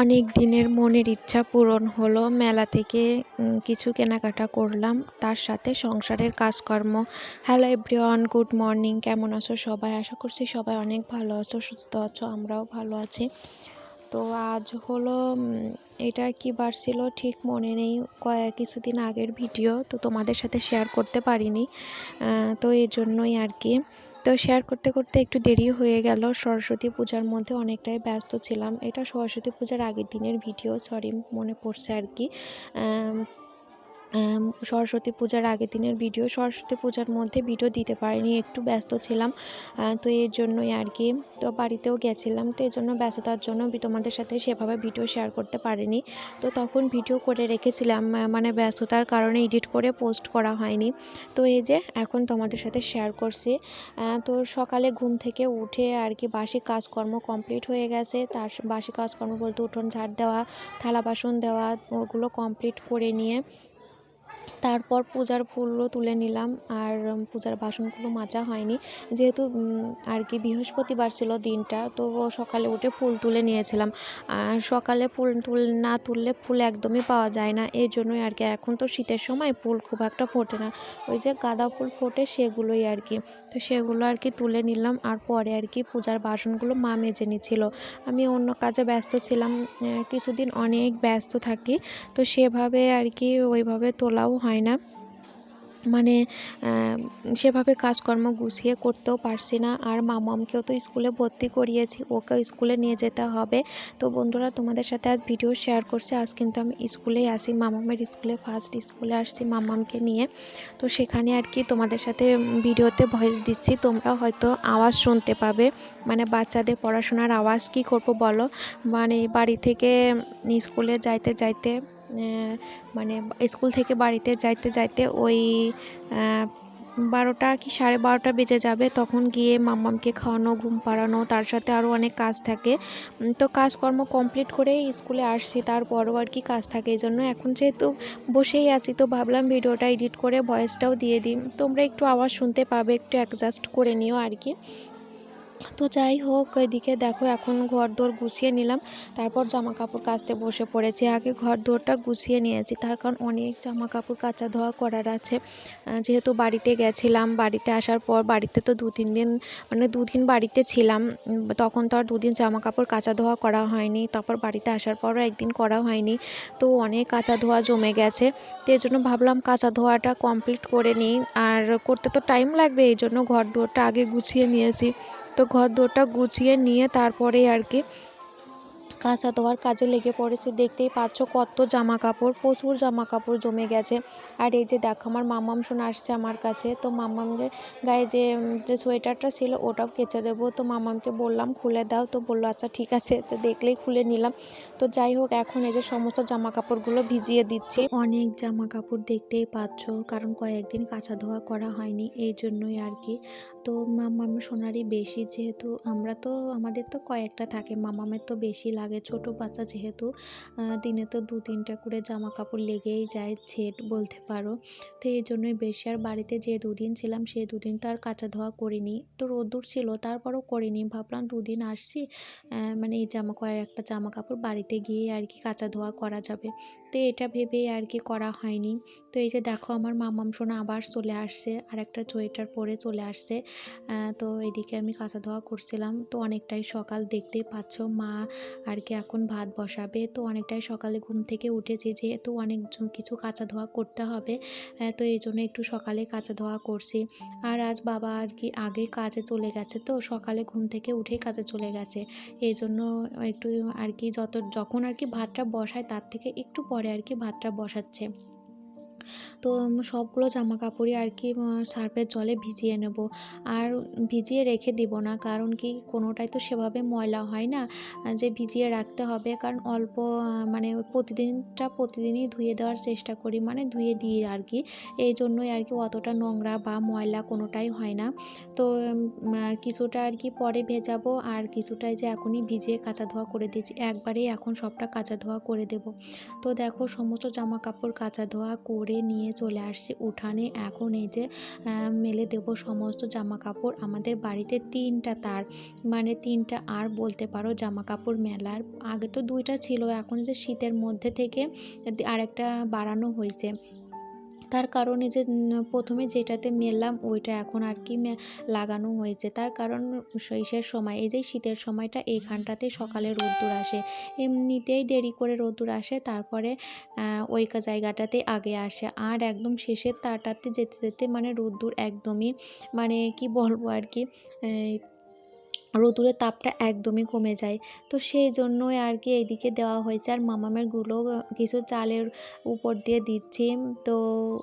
অনেক দিনের মনের ইচ্ছা পূরণ হলো। মেলা থেকে কিছু কেনাকাটা করলাম। তার সাথে সংসারের কাজকর্ম। হ্যালো এভরিওয়ান গুড মর্নিং কেমন আছো সবাই? আশা করছি সবাই অনেক ভালো আছো, সুস্থ আছো, আমরাও ভালো আছি। তো আজ হলো এটা কি বার ছিল ঠিক মনে নেই। কয়েক কিছুদিন আগের ভিডিও তো তোমাদের সাথে শেয়ার করতে পারিনি। তো এর জন্যই আর কি। তো শেয়ার করতে করতে একটু দেরি হয়ে গেল। সরস্বতী পূজার মধ্যে অনেকটাই ব্যস্ত ছিলাম। এটা সরস্বতী পূজার আগের দিনের ভিডিও সরি মনে পড়ছে আর কি। সরস্বতী পূজার আগের দিনের ভিডিও সরস্বতী পূজার মধ্যে ভিডিও দিতে পারিনি, একটু ব্যস্ত ছিলাম। তো এর জন্যই আর কি। তো বাড়িতেও গেছিলাম, তো এই জন্য ব্যস্ততার জন্য তোমাদের সাথে সেভাবে ভিডিও শেয়ার করতে পারিনি। তো তখন ভিডিও করে রেখেছিলাম মানে ব্যস্ততার কারণে এডিট করে পোস্ট করা হয়নি। তো এই যে এখন তোমাদের সাথে শেয়ার করছি। তো সকালে ঘুম থেকে উঠে আর কি বাসি কাজকর্ম কমপ্লিট হয়ে গেছে। তার বাসি কাজকর্ম বলতে উঠোন ঝাড় দেওয়া, থালা বাসন দেওয়া, ওগুলো কমপ্লিট করে নিয়ে তারপর পূজার ফুলও তুলে নিলাম আর পূজার বাসনগুলো মাজা হয়নি। যেহেতু আর কি বৃহস্পতিবার ছিল দিনটা, তো সকালে উঠে ফুল তুলে নিয়েছিলাম। আর সকালে ফুল তুল, না তুললে ফুল একদমই পাওয়া যায় না। এই জন্যই আর কি, এখন তো শীতের সময় ফুল খুব একটা ফোটে না। ওই যে গাঁদা ফুল ফোটে সেগুলোই আর কি। তো সেগুলো আর কি তুলে নিলাম আর পরে আর কি পূজার বাসনগুলো মা মেজে নিচ্ছিল। আমি অন্য কাজে ব্যস্ত ছিলাম কিছুদিন অনেক ব্যস্ত থাকি, তো সেভাবে আর কি ওইভাবে তোলাও হয় না। মানে সেভাবে কাজকর্ম গুছিয়ে করতেও পারছি না। আর মামামকেও তো স্কুলে ভর্তি করিয়েছি, ওকেও স্কুলে নিয়ে যেতে হবে। তো বন্ধুরা, তোমাদের সাথে আজ ভিডিও শেয়ার করছি। আজ কিন্তু আমি স্কুলেই আসি, মামামের স্কুলে ফার্স্ট স্কুলে আসছি মামামকে নিয়ে। তো সেখানে আর কি তোমাদের সাথে ভিডিওতে ভয়েস দিচ্ছি। তোমরা হয়তো আওয়াজ শুনতে পাবে। মানে বাচ্চাদের পড়াশোনার আওয়াজ কি করব বলো? মানে বাড়ি থেকে স্কুলে যাইতে যাইতে মানে স্কুল থেকে বাড়িতে যাইতে যাইতে ওই বারোটা কি সাড়ে বারোটা বেজে যাবে। তখন গিয়ে মাম্মামকে খাওয়ানো, ঘুম পাড়ানো, তার সাথে আরও অনেক কাজ থাকে। তো কাজকর্ম কমপ্লিট করে স্কুলে আসছি, তারপরও আর কি কাজ থাকে এই জন্য এখন যেহেতু বসেই আছি, তো ভাবলাম ভিডিওটা এডিট করে ভয়েসটাও দিয়ে দিই। তোমরা একটু আওয়াজ শুনতে পাবে, একটু অ্যাডজাস্ট করে নিও আর কি। তো যাই হোক, এদিকে দেখো এখন ঘর দোর গুছিয়ে নিলাম। তারপর জামা কাপড় কাচতে বসে পড়েছি। আগে ঘর দোরটা গুছিয়ে নিয়েছি। তার কারণ অনেক জামা কাপড় কাচা ধোয়া করার আছে। যেহেতু বাড়িতে গেছিলাম, বাড়িতে আসার পর বাড়িতে তো দু তিন দিন মানে দুদিন বাড়িতে ছিলাম, তখন তো আর দুদিন জামা কাপড় কাচা ধোয়া করা হয়নি। তারপর বাড়িতে আসার পরও একদিন করা হয়নি। তো অনেক কাঁচা ধোয়া জমে গেছে। তো এই জন্য ভাবলাম কাঁচা ধোয়াটা কমপ্লিট করে নিই। আর করতে তো টাইম লাগবে, এই জন্য ঘর দুয়ারটা আগে গুছিয়ে নিয়েছি। তো ঘর দোরটা গুছিয়ে নিয়ে তারপরে আর কি কাঁচা ধোয়ার কাজে লেগে পড়েছে, দেখতেই পাচ্ছ কত জামা কাপড় প্রচুর জামা কাপড় জমে গেছে। আর এই যে দেখো, আমার মামাম শোন আসছে আমার কাছে। তো মামামের গায়ে যে যে সোয়েটারটা ছিল, ওটাও কেচে দেবো। তো মামামকে বললাম, খুলে দাও। তো বলল আচ্ছা ঠিক আছে। তো দেখলেই খুলে নিলাম। তো যাই হোক, এখন এই যে সমস্ত জামা কাপড়গুলো ভিজিয়ে দিচ্ছি। অনেক জামা কাপড় দেখতেই পাচ্ছ, কারণ কয়েকদিন কাঁচা ধোয়া করা হয়নি, এই জন্যই আর কি। তো মামাম সোনারই বেশি, যেহেতু আমরা তো, আমাদের তো কয়েকটা থাকে, মামামের তো বেশি লাগে। ছোট বাচ্চা যেহেতু দিনে তো দু তিনটা করে জামা কাপড় লেগেই যায়, ছেট বলতে পারো। তো এই জন্যই বেশি আর বাড়িতে যে দুদিন ছিলাম, সেই দুদিন তো আর কাঁচা ধোয়া করিনি। তো রোদ্দুর ছিল, তারপরও করিনি। ভাবলাম দুদিন আসছি মানে এই জামা কয়েকটা জামা কাপড় বাড়িতে গিয়ে আর কি কাঁচা ধোয়া করা যাবে। তো এটা ভেবে আর কি করা হয়নি। তো এই যে দেখো, আমার মামাম সোনা আবার চলে আসছে, আর একটা সোয়েটার পরে চলে আসছে। তো এদিকে আমি কাঁচা ধোয়া করছিলাম। তো অনেকটাই সকাল, দেখতেই পাচ্ছ মা আর কি এখন ভাত বসাবে। তো অনেকটাই সকালে ঘুম থেকে উঠেছি যেহেতু অনেক কিছু কাঁচা ধোয়া করতে হবে। তো এই জন্য একটু সকালে কাঁচা ধোয়া করছি। আর আজ বাবা আর কি আগে কাজে চলে গেছে তো সকালে ঘুম থেকে উঠেই কাজে চলে গেছে। এই জন্য একটু আর কি যত, যখন আর কি ভাতটা বসায় তার থেকে একটু পরে আর কি ভাতটা বসাচ্ছে। তো সবগুলো জামা কাপড়ই আর কি সার্ফের জলে ভিজিয়ে নেব। আর ভিজিয়ে রেখে দিব না, কারণ কি কোনোটাই তো সেভাবে ময়লা হয় না যে ভিজিয়ে রাখতে হবে। কারণ অল্প মানে প্রতিদিনটা প্রতিদিনই ধুয়ে দেওয়ার চেষ্টা করি মানে ধুয়ে দিই আর কি। এই জন্যই আর কি অতটা নোংরা বা ময়লা কোনোটাই হয় না। তো কিছুটা আর কি পরে ভেজাবো, আর কিছুটাই যে এখনই ভিজিয়ে কাঁচা ধোয়া করে দিয়েছি, একবারেই এখন সবটা কাঁচা ধোয়া করে দেব। তো দেখো, সমস্ত জামা কাপড় কাঁচা ধোয়া করে করে নিয়ে চলে আসছি উঠানে। এখন এই যে মেলে দেব সমস্ত জামা কাপড় আমাদের বাড়িতে তিনটা তার মানে তিনটা আর বলতে পারো জামা কাপড় মেলার। আগে তো দুইটা ছিল, এখন যে শীতের মধ্যে থেকে আরেকটা বাড়ানো হয়েছে। তার কারণে যে প্রথমে যেটাতে মেললাম ওইটা এখন আর কি লাগানো হয়েছে। তার কারণ শৈশের সময়, এই যে শীতের সময়টা এইখানটাতে সকালে রোদ্দুর আসে। এমনিতেই দেরি করে রোদ্দুর আসে, তারপরে ওই জায়গাটাতে আগে আসে। আর একদম শেষের তারটাতে যেতে যেতে মানে রোদ্দুর একদমই মানে কি বলব আর কি রোদুরের তাপটা একদমই কমে যায়। তো সেই জন্যই আর কি এইদিকে দেওয়া হয়েছে। আর মামামেরগুলো কিছু চালের উপর দিয়ে দিচ্ছি। তো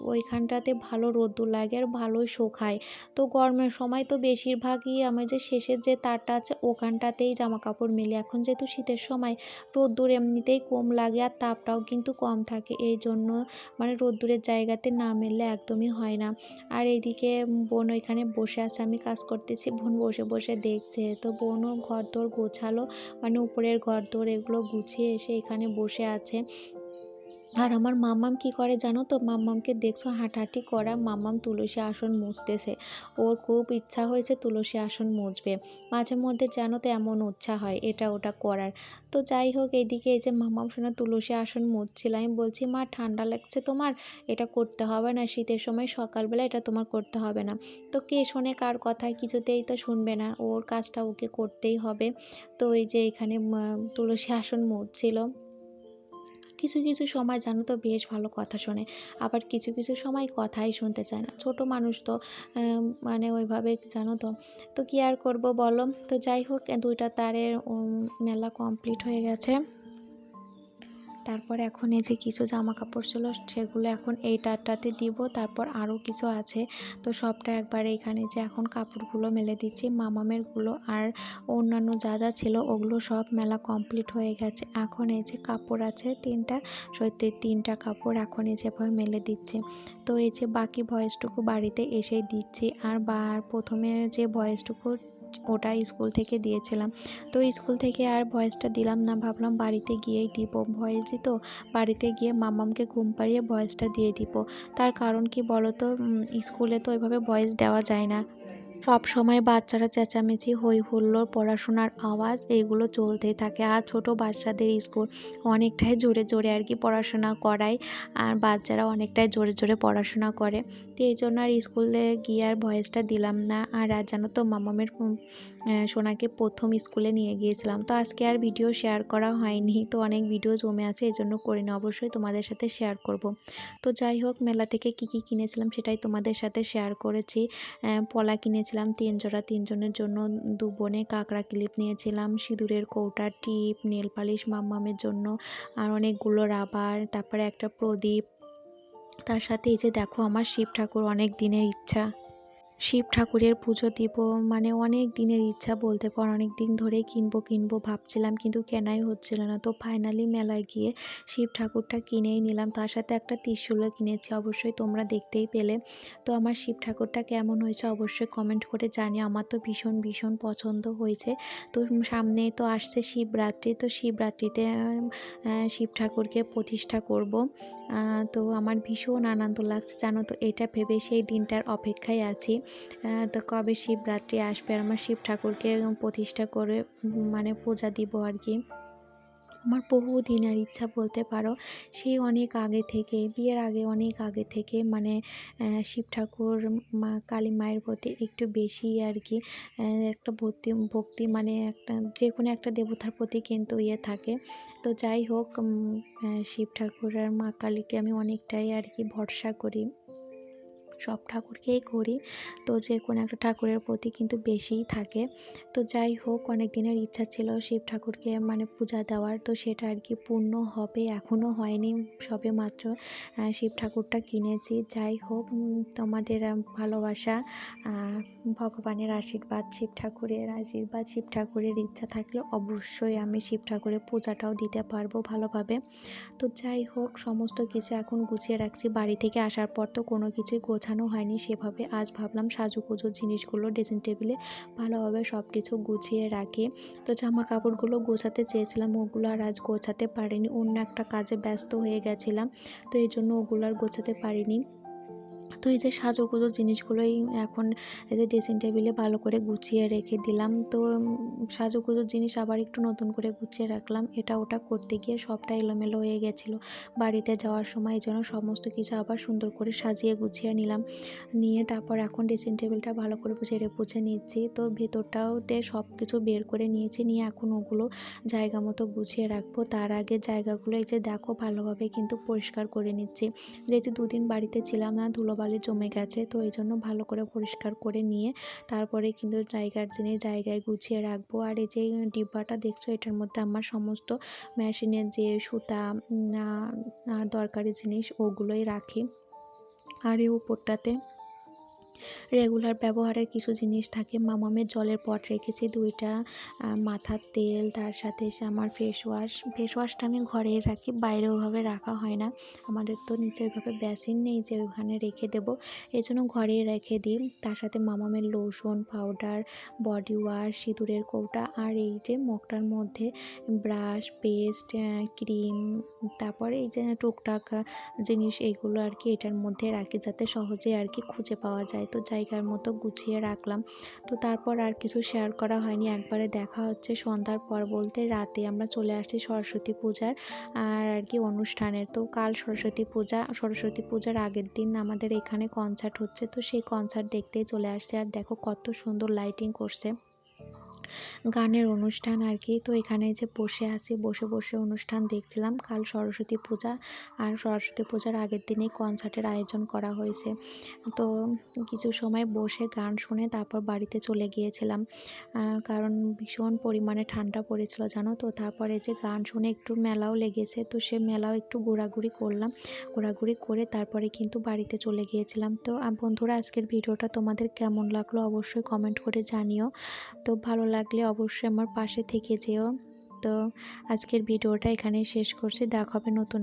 ওইখানটাতে ভালো রোদ্দুর লাগে আর ভালোই শোকায়। তো গরমের সময় তো বেশিরভাগই আমার যে শেষের যে তারটা আছে, ওখানটাতেই জামা কাপড় মেলে। এখন যেহেতু শীতের সময় রোদ্দুর এমনিতেই কম লাগে আর তাপটাও কিন্তু কম থাকে। এই জন্য মানে রোদ্দুরের জায়গাতে না মেললে একদমই হয় না। আর এইদিকে বোন ওইখানে বসে আছে। আমি কাজ করতেছি। বোন বসে বসে দেখছে। তো বোনও ঘরদোর গোছালো। মানে উপরের ঘর দোর এগুলো গুছিয়ে এসে এখানে বসে আছে। আর আমার মাম্মাম কি করে জানো তো? মাম্মামকে দেখছ হাঁটাহাঁটি করা, মাম্মাম তুলসী আসন মুছতেছে। ওর খুব ইচ্ছা হয়েছে তুলসী আসন মুছবে। মাঝে মধ্যে জানো তো এমন ইচ্ছা হয়, এটা ওটা করার। তো যাই হোক এইদিকে এই যে মাম্মাম শোনা তুলসী আসন মুছছিল, আমি বলছি, মা, ঠান্ডা লাগছে তোমার? এটা করতে হবে না, শীতের সময় সকালবেলা এটা তোমার করতে হবে না। তো কে শোনে কার কথায় কিছুতেই তো শুনবে না, ওর কাজটা ওকে করতেই হবে। তো এই যে এখানে তুলসী আসন মুছছিল। কিছু কিছু সময় জানো তো বেশ ভালো কথা শোনে। আবার কিছু কিছু সময় কথাই শুনতে চায় না। ছোট মানুষ তো মানে ওইভাবে জানো তো। তো কি আর করব বলো? তো যাই হোক, দুইটা তারের মেলা কমপ্লিট হয়ে গেছে। তারপর এখন এই যে কিছু জামা কাপড় ছিল, সেগুলো এখন এই তারটাতে দিব। তারপর আরও কিছু আছে। তো সবটা একবারে এখানে যে এখন কাপড়গুলো মেলে দিচ্ছি, মামামেরগুলো আর অন্যান্য যা যা ছিল ওগুলো সব মেলা কমপ্লিট হয়ে গেছে। এখন এই যে কাপড় আছে তিনটা সত্যি তিনটা কাপড় এখন এই যেভাবে মেলে দিচ্ছে। তো এই যে বাকি ভয়েসটুকু বাড়িতে এসেই দিচ্ছি। আর বা প্রথমে যে ভয়েসটুকু ওটা স্কুল থেকে দিয়েছিলাম। তো স্কুল থেকে আর ভয়েসটা দিলাম না, ভাবলাম বাড়িতে গিয়েই দিব। ভয়েসই তো? বাড়িতে গিয়ে মামামকে ঘুম পাড়িয়ে ভয়েসটা দিয়ে দিব। তার কারণ কি বলো তো স্কুলে তো এভাবে ভয়েস দেওয়া যায় না। সব সময় বাচ্চারা চেঁচামেচি হই হুল্লোড় পড়াশোনার আওয়াজ এইগুলো চলতেই থাকে। আর ছোট বাচ্চাদের স্কুল অনেকটাই জোরে জোরে আর কি পড়াশোনা করায়, আর বাচ্চারা অনেকটাই জোরে জোরে পড়াশোনা করে। তো এই জন্য আর স্কুলে গিয়ে আর ভয়েসটা দিলাম না। আর আজ জানো তো, মামামের সোনাকে প্রথম স্কুলে নিয়ে গিয়েছিলাম। তো আজকে আর ভিডিও শেয়ার করা হয়নি। তো অনেক ভিডিও জমে আছে, এই জন্য করিনি অবশ্যই তোমাদের সাথে শেয়ার করব। তো যাই হোক, মেলা থেকে কি কি কিনেছিলাম সেটাই তোমাদের সাথে শেয়ার করেছি। পলা পলা কিনেছিলাম তিন জোড়া তিনজনের জন্য দু বোনে কাঁকড়া ক্লিপ নিয়েছিলাম, সিঁদুরের কৌটা, টিপ, নেল পালিশ মামামের জন্য, আর অনেকগুলো রাবার, তারপরে একটা প্রদীপ। তার সাথে এই যে দেখো আমার শিব ঠাকুর অনেক দিনের ইচ্ছা। শিব ঠাকুরের পুজো দিব। মানে অনেক দিনের ইচ্ছা বলতে পার, অনেক দিন ধরেই কিনবো কিনবো ভাবছিলাম, কিন্তু কেনাই হচ্ছিল না। তো ফাইনালি মেলায় গিয়ে শিব ঠাকুরটা কিনেই নিলাম। তার সাথে একটা ত্রিশূলও কিনেছি, অবশ্যই তোমরা দেখতেই পেলে। তো আমার শিব ঠাকুরটা কেমন হয়েছে অবশ্যই কমেন্ট করে জানি আমার তো ভীষণ ভীষণ পছন্দ হয়েছে। তো সামনে তো আসছে শিবরাত্রি, তো শিবরাত্রিতে শিব ঠাকুরকে প্রতিষ্ঠা করব। তো আমার ভীষণ আনন্দ লাগছে, জানো তো, এটা ভেবে সেই দিনটার অপেক্ষায় আছি। তো কবে শিবরাত্রি আসবে আর আমার শিব ঠাকুরকে প্রতিষ্ঠা করে মানে পূজা দিব আর কি। আমার বহু দিনের ইচ্ছা বলতে পারো, সেই অনেক আগে থেকে, বিয়ের আগে অনেক আগে থেকে মানে শিব ঠাকুর মা, কালী মায়ের প্রতি একটু বেশি আর কি একটা ভক্তি ভক্তি মানে একটা, যে কোনো একটা দেবতার প্রতি কিন্তু ইয়ে থাকে। তো যাই হোক শিব ঠাকুর আর মা কালীকে আমি অনেকটাই আর কি ভরসা করি। সব ঠাকুরকেই করি। তো যে কোনো একটা ঠাকুরের প্রতি কিন্তু বেশিই থাকে। তো যাই হোক অনেক দিনের ইচ্ছা ছিল শিব ঠাকুরকে মানে পূজা দেওয়ার। তো সেটা আর কি পূর্ণ হবে এখনও হয়নি সবে মাত্র শিব ঠাকুরটা কিনেছি। যাই হোক তোমাদের ভালোবাসা ভগবানের আশীর্বাদ, শিব ঠাকুরের আশীর্বাদ, শিব ঠাকুরের ইচ্ছা থাকলে অবশ্যই আমি শিব ঠাকুরের পূজাটাও দিতে পারব ভালোভাবে। তো যাই হোক, সমস্ত কিছু এখন গুছিয়ে রাখছি। বাড়ি থেকে আসার পর তো কোনো কিছুই গোছানো গোছানো হয়নি। সেভাবে আজ ভাবলাম সাজুগুজুর জিনিসগুলো ড্রেসিং টেবিলে ভালোভাবে সব কিছু গুছিয়ে রাখি। তো জামা কাপড়গুলো গোছাতে চেয়েছিলাম, ওগুলো আর আজ গোছাতে পারিনি। অন্য একটা কাজে ব্যস্ত হয়ে গেছিলাম, তো এই জন্য ওগুলো আর গোছাতে পারিনি। তো এই যে সাজুগুজু জিনিসগুলোই এখন এই যে ড্রেসিং টেবিলে ভালো করে গুছিয়ে রেখে দিলাম। তো সাজুগুজুর জিনিস আবার একটু নতুন করে গুছিয়ে রাখলাম। এটা ওটা করতে গিয়ে সবটা এলোমেলো হয়ে গেছিল। বাড়িতে যাওয়ার সময় এই জন্য সমস্ত কিছু আবার সুন্দর করে সাজিয়ে গুছিয়ে নিলাম। নিয়ে তারপর এখন ড্রেসিং টেবিলটা ভালো করে ঝেড়ে পুছে নিচ্ছি। তো ভেতরটাওতে সব কিছু বের করে নিয়েছি। নিয়ে এখন ওগুলো জায়গা মতো গুছিয়ে রাখব। তার আগে জায়গাগুলো এই যে দেখো ভালোভাবে কিন্তু পরিষ্কার করে নিচ্ছি। যেহেতু দুদিন বাড়িতে ছিলাম না ধুলোবালি জমে গেছে। তো এই জন্য ভালো করে পরিষ্কার করে নিয়ে তারপরে কিন্তু জায়গার জিনিস জায়গায় গুছিয়ে রাখব। আর এই যে ডিব্বাটা দেখছ, এটার মধ্যে আমার সমস্ত মেশিনের যে সুতা আর দরকারি জিনিস ওগুলোই রাখি। আর এই উপরটাতে রেগুলার ব্যবহারের কিছু জিনিস থাকে। মামামের জলের পট রেখেছি দুইটা মাথার তেল, তার সাথে এসে আমার ফেস ওয়াশ ফেস ওয়াশটা আমি ঘরে রাখি বাইরে ওভাবে রাখা হয় না। আমাদের তো নিচে ওইভাবে বেসিন নেই যে ওখানে রেখে দেব। এই জন্য ঘরেই রেখে দিই। তার সাথে মামামের লোশন পাউডার বডি ওয়াশ সিঁদুরের কৌটা আর এই যে মগটার মধ্যে ব্রাশ পেস্ট ক্রিম তারপরে এই যে টুকটাক জিনিস এইগুলো আর কি এটার মধ্যে রাখি যাতে সহজে আর কি খুঁজে পাওয়া যায়। তো জায়গার মতো গুছিয়ে রাখলাম। তো তারপর আর কিছু শেয়ার করা হয়নি। একবারে দেখা হচ্ছে সন্ধ্যার পর বলতে রাতে আমরা চলে আসছি সরস্বতী পূজার আর আর কি অনুষ্ঠানের। তো কাল সরস্বতী পূজা, সরস্বতী পূজার আগের দিন আমাদের এখানে কনসার্ট হচ্ছে। তো সেই কনসার্ট দেখতেই চলে আসছে। আর দেখো কত সুন্দর লাইটিং করছে। গানের অনুষ্ঠান আর কি। তো এখানে যে বসে আছি, বসে বসে অনুষ্ঠান দেখছিলাম। কাল সরস্বতী পূজা আর সরস্বতী পূজার আগের দিনেই কনসার্টের আয়োজন করা হয়েছে। তো কিছু সময় বসে গান শুনে তারপর বাড়িতে চলে গিয়েছিলাম। কারণ ভীষণ পরিমাণে ঠান্ডা পড়েছিল, জানো তো? তারপরে যে গান শুনে একটু মেলাও লেগেছে। তো সে মেলাও একটু ঘোরাঘুরি করলাম। ঘোরাঘুরি করে তারপরে কিন্তু বাড়িতে চলে গিয়েছিলাম। তো বন্ধুরা, আজকের ভিডিওটা তোমাদের কেমন লাগল অবশ্যই কমেন্ট করে জানিও। তো ভালো লাগলে অবশ্যই আমার পাশে থেকে যেও। তো আজকের ভিডিওটা এখানে শেষ করছি। দেখা হবে নতুন